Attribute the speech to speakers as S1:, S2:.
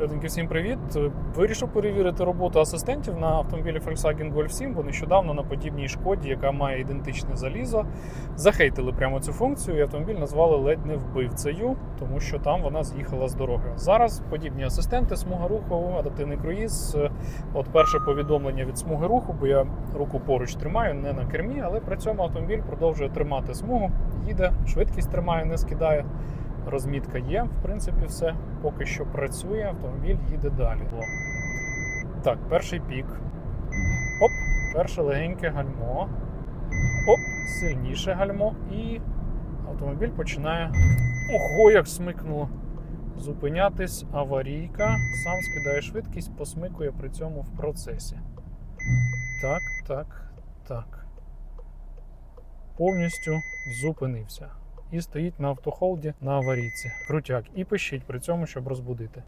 S1: Люденьки, всім привіт! Вирішив перевірити роботу асистентів на автомобілі Volkswagen Golf 7, бо нещодавно на подібній шкоді, яка має ідентичне залізо, захейтили прямо цю функцію, і автомобіль назвали ледь не вбивцею, тому що там вона з'їхала з дороги. Зараз подібні асистенти, смуга руху, адаптивний круїз. От перше повідомлення від смуги руху, бо я руку поруч тримаю, не на кермі, але при цьому автомобіль продовжує тримати смугу, їде, швидкість тримає, не скидає. Розмітка є, в принципі, все поки що працює, автомобіль їде далі. Так, перший пік. Оп, перше легеньке гальмо. Оп, сильніше гальмо. І автомобіль починає. Ого, як смикнуло! Зупинятись, аварійка. Сам скидає швидкість, посмикує при цьому в процесі. Так, так, так. Повністю зупинився і стоїть на автохолді на аварійці. Крутяк. І пищить при цьому, щоб розбудити.